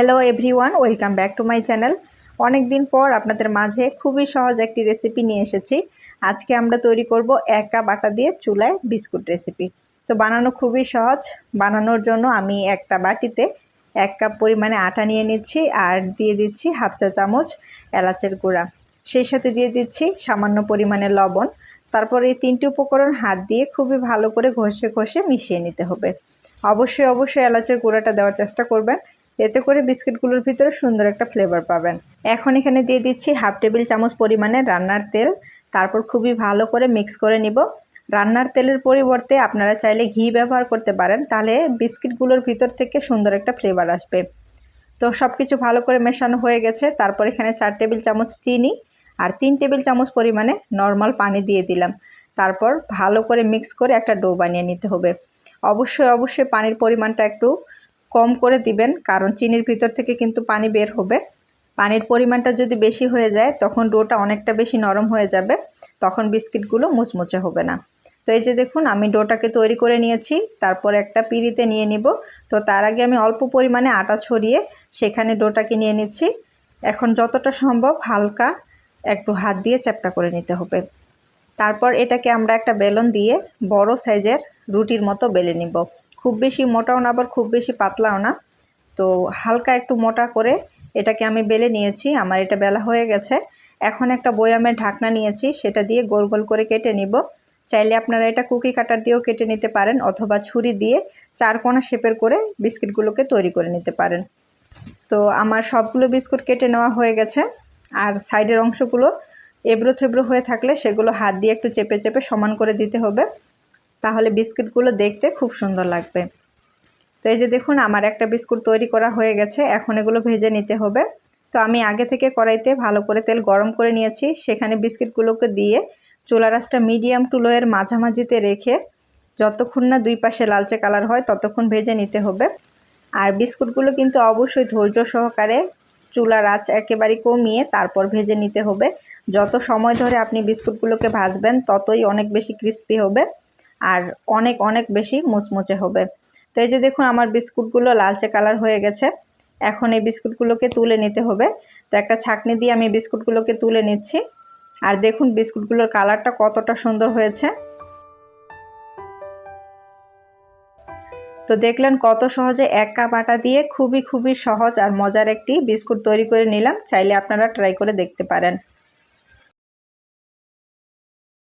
Hello everyone welcome back to my channel অনেক দিন পর আপনাদের মাঝে খুবই সহজ একটি রেসিপি নিয়ে এসেছি। আজকে আমরা তৈরি করব এক কাপ আটা দিয়ে চুলায় বিস্কুট রেসিপি তো বানানো খুবই সহজ। বানানোর জন্য আমি একটা বাটিতে এক কাপ পরিমাণে আটা নিয়ে নিচ্ছি আর দিয়ে দিচ্ছি হাফ চা চামচ এলাচের গুঁড়া। সেই সাথে দিয়ে দিচ্ছি সামান্য পরিমাণে লবণ। তারপর এই তিনটি উপকরণ হাত দিয়ে খুবই ভালো করে ঘষে ঘষে মিশিয়ে নিতে হবে। অবশ্যই অবশ্যই এলাচের গুঁড়াটা দেওয়ার চেষ্টা করবেন। এতে করে বিস্কিটগুলোর ভিতরে সুন্দর একটা ফ্লেভার পাবেন। এখন এখানে দিয়ে দিচ্ছি হাফ টেবিল চামচ পরিমাণে রান্নার তেল। তারপর খুবই ভালো করে মিক্স করে নিব। রান্নার তেলের পরিবর্তে আপনারা চাইলে ঘি ব্যবহার করতে পারেন, তাহলে বিস্কিটগুলোর ভিতর থেকে সুন্দর একটা ফ্লেভার আসবে। তো সব কিছু ভালো করে মেশানো হয়ে গেছে। তারপর এখানে চার টেবিল চামচ চিনি আর তিন টেবিল চামচ পরিমাণে নর্মাল পানি দিয়ে দিলাম। তারপর ভালো করে মিক্স করে একটা ডো বানিয়ে নিতে হবে। অবশ্যই অবশ্যই পানির পরিমাণটা একটু কম করে দিবেন, কারণ চিনির ভিতর থেকে কিন্তু পানি বের হবে। পানির পরিমাণটা যদি বেশি হয়ে যায়, তখন ডোটা অনেকটা বেশি নরম হয়ে যাবে, তখন বিস্কিটগুলো মুচমুচে হবে না। তো এই যে দেখুন, আমি ডোটাকে তৈরি করে নিয়েছি, তারপর একটা পিড়িতে নিয়ে নিব। তো তার আগে আমি অল্প পরিমাণে আটা ছড়িয়ে সেখানে ডোটাকে নিয়ে নিচ্ছি। এখন যতটা সম্ভব হালকা একটু হাত দিয়ে চ্যাপটা করে নিতে হবে। তারপর এটাকে আমরা একটা বেলন দিয়ে বড় সাইজের রুটির মতো বেলে নিব। খুব বেশি মোটাও না, আবার খুব বেশি পাতলাও না। তো হালকা একটু মোটা করে এটাকে আমি বেলে নিয়েছি, আমার এটা বেলা হয়ে গেছে। এখন একটা বয়ামের ঢাকনা নিয়েছি, সেটা দিয়ে গোল গোল করে কেটে নিব। চাইলে আপনারা এটা কুকি কাটার দিয়েও কেটে নিতে পারেন, অথবা ছুরি দিয়ে চার কোনা শেপের করে বিস্কিটগুলোকে তৈরি করে নিতে পারেন। তো আমার সবগুলো বিস্কুট কেটে নেওয়া হয়ে গেছে, আর সাইডের অংশগুলো এবড়ো থেবড়ো হয়ে থাকলে সেগুলো হাত দিয়ে একটু চেপে চেপে সমান করে দিতে হবে। তাহলে বিস্কুটগুলো দেখতে খুব সুন্দর লাগবে। তো এই যে দেখুন, আমার একটা বিস্কুট তৈরি করা হয়ে গেছে। এখন এগুলো ভেজে নিতে হবে। তো আমি আগে থেকে কড়াইতে ভালো করে তেল গরম করে নিয়েছি। সেখানে বিস্কিটগুলোকে দিয়ে চুলা রাসটা মিডিয়াম টু লোয়ের মাঝামাঝিতে রেখে যতক্ষণ না দুই পাশে লালচে কালার হয়, ততক্ষণ ভেজে নিতে হবে। আর বিস্কুটগুলো কিন্তু অবশ্যই ধৈর্য সহকারে চুলার আঁচ একেবারে কমিয়ে তারপর ভেজে নিতে হবে। যত সময় ধরে আপনি বিস্কুটগুলোকে ভাজবেন, ততই অনেক বেশি ক্রিস্পি হবে। আর অনেক অনেক বেশি মুচমুচে হবে। তো এই যে দেখুন, আমার বিস্কুটগুলো লালচে কালার হয়ে গেছে। এখন এই বিস্কুটগুলোকে তুলে নিতে হবে। তো একটা ছাকনি দিয়ে আমি বিস্কুটগুলোকে তুলে নিচ্ছি। আর দেখুন, বিস্কুটগুলোর কালারটা কতটা সুন্দর হয়েছে। তো দেখলেন, কত সহজে এক কাপ আটা দিয়ে খুবই খুবই সহজ আর মজার একটি বিস্কুট তৈরি করে নিলাম। চাইলে আপনারা ট্রাই করে দেখতে পারেন।